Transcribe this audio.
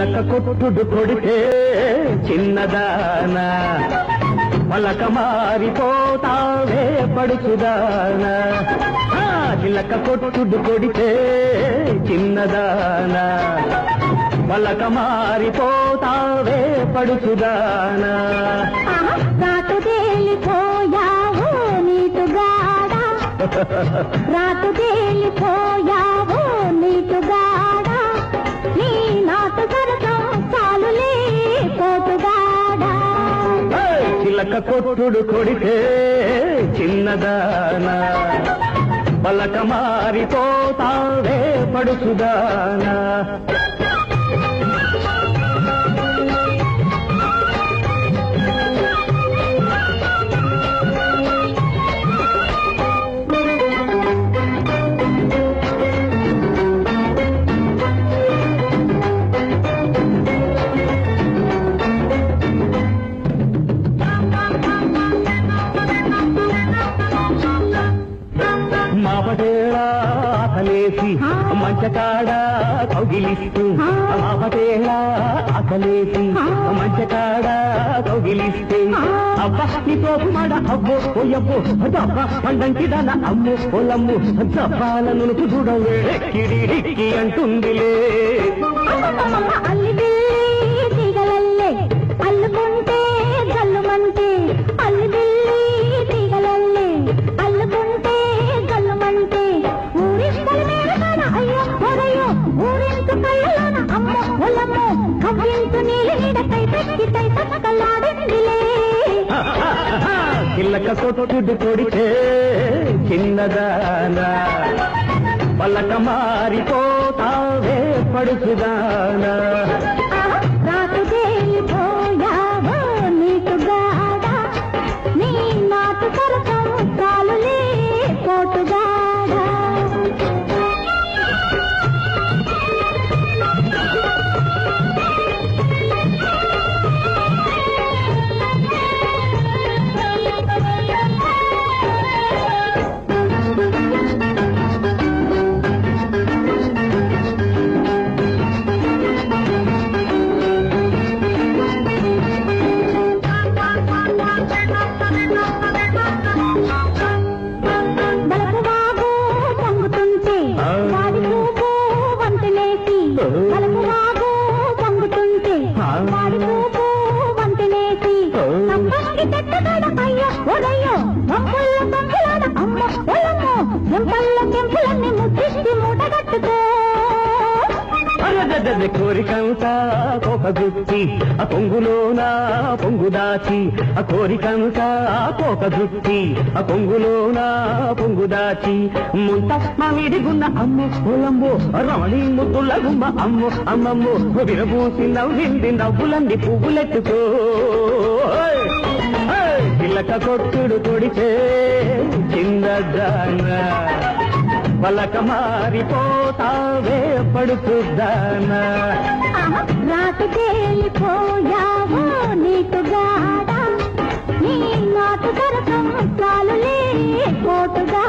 చిలక కొట్టుడు కొడితే చిన్నదానా. పలక మారిపోతావే పడుచుదానా. చిలక కొట్టుడు కొడితే చిన్నదానా. పలక మారిపోతావే పడుచుదానా. రాటు తేలిపోయావు నీటుగాడా రాటు తేలిపోయావు పలక కొట్టుడు కొడితే చిన్నదానా. పలక మారిపోతావే పడుచుదానా. మాపటేళా ఆకలేసి మంచకాడ కౌగిలిస్తూ మాపటేళా ఆకలేసి మంచకాడ కౌగిలిస్తే అబ్బా నీ తోపుమాడ అబ్బో ఓయబ్బో దబ్బ పండంకి దాన అమ్ము పొలమ్ము దబ్బాల నునుపు చూడవే కిడిడిక్కి అంటుందిలే. చిల్లక కొట్టుడు కొడితే చిన్నదానా పలక మారిపోతావే పడుచుదానా. ఒరయ్యో వంపుల్ల పంపులాడ అమ్మ ఒలమ్మో ఎంపల్ల కెంపులన్నీ ముద్దిష్టి మూటగట్టుకో అరదద కోరికంతా కోపగుచ్చి ఆ పొంగులోన పొంగు దాచి ఆ కోరికంతా కోపగుచ్చి ఆ పొంగులోన పొంగు దాచి. ముంత మామిడిగున్న అమ్ము పొలంబు రమణి ముద్దుల గుమ్మ అమ్మ అమ్మమ్మో విరబూసి నవ్వింది నవ్వులంది పువ్వులెట్టుకో పిల్లక కొట్టు పలక మారిపోతావే పడుతుందానా తేలిపోయావో నీకు గాడా దొరకం చాలులే పోటుగా